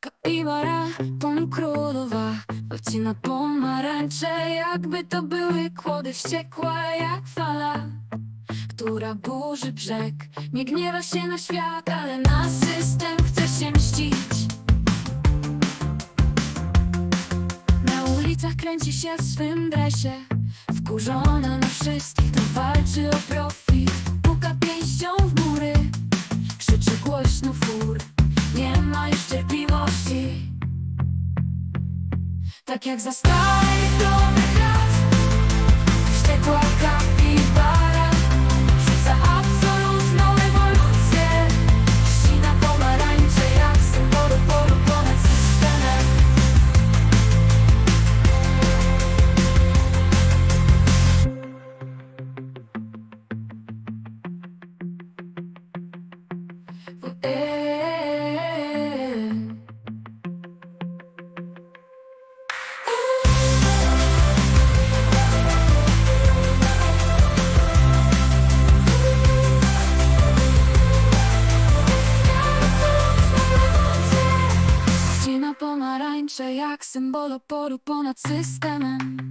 Kapibara, pom królowa Odcina pomarańcze Jakby to były kłody wściekłe jak fala Która burzy brzeg. Nie gniewa się na świat, ale na system chce się mścić. Na ulicach kręci się w swym dresie Wkurzona na wszystkich, to walczy o profit Tak jak za starych dobrych lat Wściekła kapibara Rzuca absolutną rewolucję Ścina pomarańcze jak symbol oporu ponad systemem. Ścina pomarańcze jak symbol oporu ponad systemem